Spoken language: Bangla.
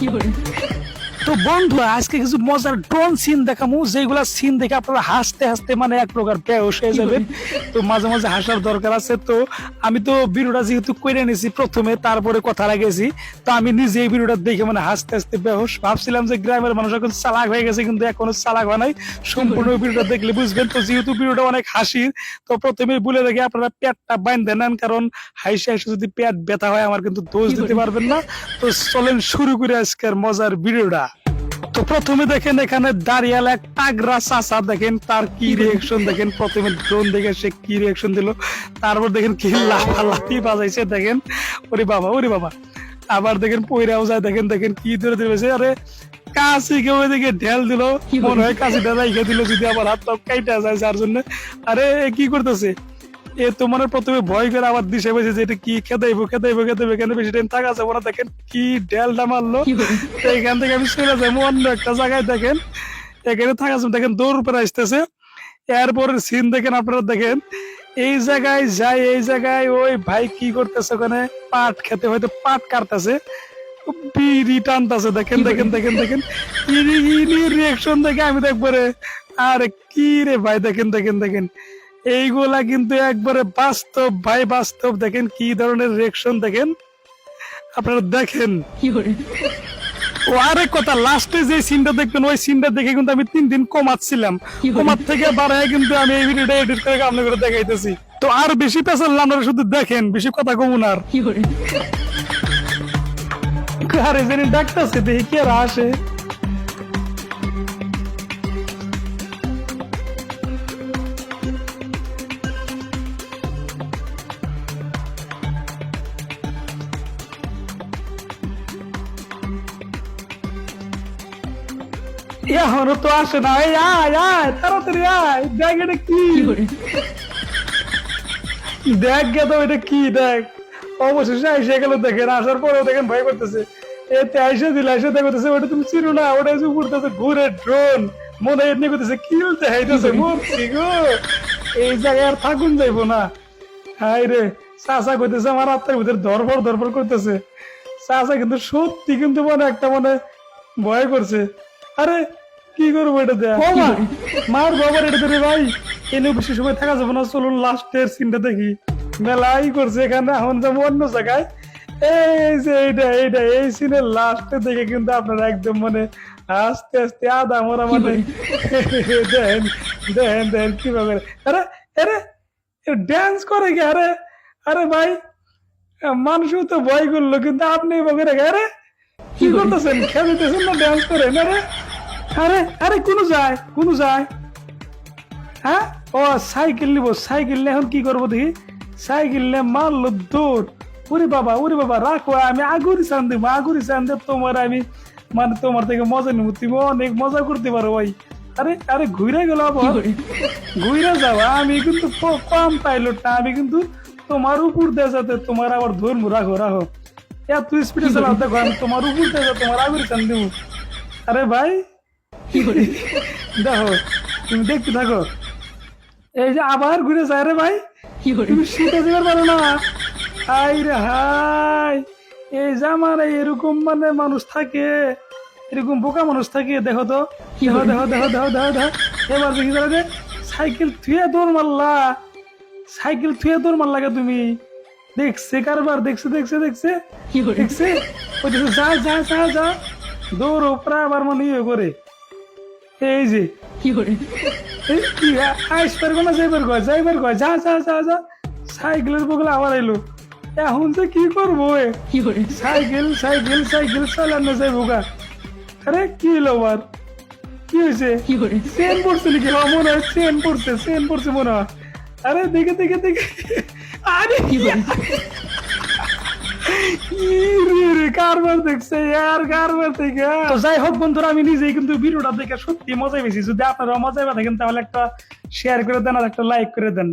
有人 তো বন্ধু আজকে কিছু মজার ড্রোন সিন দেখামু যেগুলা সিন দেখে আপনারা হাসতে হাসতে মানে এক প্রকার বেহস হয়ে যাবেন। তো মাঝে মাঝে হাসার দরকার আছে। তো আমি তো ভিডিওটা যেহেতু করে নিয়েছি প্রথমে তারপরে কথা লাগাইছি তো আমি নিজে এই ভিডিওটা দেখে মানে হাসতে হাসতে বেহস। ভাবছিলাম যে গ্রামের মানুষ এখন চালাক হয়ে গেছে কিন্তু এখনও চালাক হয় নাই। সম্পূর্ণ ভিডিওটা দেখলে বুঝবেন। তো যেহেতু ভিডিওটা অনেক হাসির তো প্রথমে বলে রেখে আপনারা পেটটা বাইন্ধে নেন কারণ হাইসে হাইসে যদি পেট ব্যথা হয় আমার কিন্তু দোষ দিতে পারবেন না। তো চলেন শুরু করে আজকের মজার ভিডিওটা। তো প্রথমে দেখেন এখানে দাঁড়িয়াল এক টাগরা চাচা দেখেন তার কি রিয়েকশন দেখেন? প্রথমে ড্রোন দেখে সে কি রিয়েকশন দিল। তারপর দেখেন কি লাফালাফি বাজাইছে দেখেন। ওরে বাবা ওরে বাবা। আবার দেখেন পয়রাও যায় দেখেন দেখেন কি ধরে দিয়েছে আরে কাশি কেউ এদিকে ঢেল দিল। মনে হয় কাশিটা রাইখে দিল যদি আবার হাত পাও কাইটা যায় যার জন্য। আরে কি করতেছে? এ তো মানে প্রথমে ভয় করে আবার দিশে বসে যে এটা কি খেদাইবো খেদাইবো খেদাইবো এখানে বেশি টাইম থাকা যাব না? দেখেন কি ঢেলটা মারলো। তো এখান থেকে আমি চলে যাব অন্য একটা জায়গায় দেখেন। এখানে থাকা যাব দেখেন দৌড় উপরে আসতেছে। এরপরের সিন দেখেন আপনারা দেখেন। এই জায়গায় যাই এই জায়গায় ওই ভাই কি করতেছে ওখানে? পাট খেতে হয়তো পাট কাটতেছে। বিড়ি টানতেছে। দেখেন দেখেন দেখেন দেখেন। রিয়েকশন দেখে আমি দেখব একবারে আরে কি রে ভাই দেখেন দেখেন দেখেন। এইগুলা কিন্তু একবারে বাস্তব ভাই বাস্তব। দেখেন কি ধরনের রিয়েকশন দেখেন। আপনারা দেখেন। ও আরেক কথা লাস্টে যে সিনটা দেখবেন ওই সিনটা দেখে কিন্তু আমি তিন দিন কমাচ্ছিলাম। কমার থেকে বাড়ায় কিন্তু আমি এই ভিডিওটা এডিট করে আপনাদের দেখাইতেছি। তো আর বেশি পেছাল না আপনারা শুধু দেখেন বেশি কথা কমুন আর। আরে জানি ডাকতেছে দেখি কে আর আসে। এখনও তো আসে না এই আয় আয় তাড়াতাড়ি আয় দেখ এটা কি। দেখ গে তো এটা কি দেখ। অবশেষে এসে গেল দেখেন আসার পরেও দেখেন ভয় করতেছে। এতে আইসে দিলে আইসে দেখতেছে ওটা তুমি চিনো না ওটা এসে উঠতেছে ঘুরে ড্রোন মনে এমনি করতেছে কিল দেখাইতেছে মরছি গো। এই জায়গায় আর থাকুন যাইবো না। হাই রে চাচা কইতেছে আমার আত্মার ভিতরে ধরফর ধরফর করতেছে। চাচা কিন্তু সত্যি কিন্তু মনে একটা মনে ভয় করছে। আরে কি করব এটা দেয়া মার বাবার এটা ধরে ভাই এনে বেশি সময় থাকা যাবে না চলুন লাস্টের সিনটা দেখি। মেলাই করছে এখানে এখন যাব অন্য জায়গায়। এই যে এইটা এইটা এই সিনের লাস্টে দেখে কিন্তু আপনারা একদম মানে আস্তে আস্তে আদা মরা মানে কীভাবে আরে আরে ড্যান্স করে কি? আরে আরে ভাই মানুষও তো ভয় করল কিন্তু আপনি রেখে আরে কি করতেছেন? খেলতেছেন না ড্যান্স করেন আরে আরে আরে কোন যায় কোন যায়। হ্যাঁ? ও সাইকেল নিবো সাইকেল নিয়ে এখন কি করব দেখি? সাইকেল নিয়ে মারলো দৌড়। ওরে বাবা ওরে বাবা রাখো আমি আগুরি চান দেবো আগুরি চান দেব তোমার আমি মানে তোমার থেকে মজা নিব তুমি অনেক মজা করতে পারো ভাই। আরে আরে ঘুরে গেল আবার। ঘুরে যাও আমি কিন্তু কম পাইলট না আমি কিন্তু তোমার উপর দিয়ে যাতে তোমার আবার ধরবো রাখো রাখো এত স্পিডে চালাও দেখো আমি তোমার উপর দিয়ে যাতে তোমার আগুরি চান দেবো। আরে ভাই দেখো তুমি দেখতে থাকো। এই যে আবার ঘুরে যায় রে ভাই। তুমি শীতে যাবার পারো না। হাই রে হাই এই জামানে এরকম মানে মানুষ থাকে এরকম বোকা মানুষ থাকে দেখো তো। দেখো দেখো দেখো দেখো দেখো দেখো। এবার দেখি যারা যে সাইকেল থুয়ে দৌড় মারলা। সাইকেল থুয়ে দৌড় মারলাকে তুমি? দেখছে কারবার দেখছে দেখছে দেখছে। দেখছে ওই দেখছে? যা যা যা যা। দৌড় প্রায় আবার মানে ইয়ে করে। এই যে। এই কি? আইস পারব না যাইবার কয় যাইবার কয় যা যা যা যা। সাইকেলের বগলে আবার এলো এখন যে কি করব এ? সাইকেল সাইকেল সাইকেল চালানো যাইবো গা। আরে কি হলো আবার? কি হয়েছে চেন পড়ছে নাকি? মনে হয় চেন পড়ছে চেন পড়ছে মনে হয়। আরে দেখে দেখে দেখে। আরে ইরে রে, কারবার দেখছে, আর কারবার যাই হোক আমি নিজেই কিন্তু দেখে সত্যি মজা পেয়েছি যদি আপনারা মজা পেয়ে থাকেন তাহলে একটা শেয়ার করে দেন আর একটা লাইক করে দেন।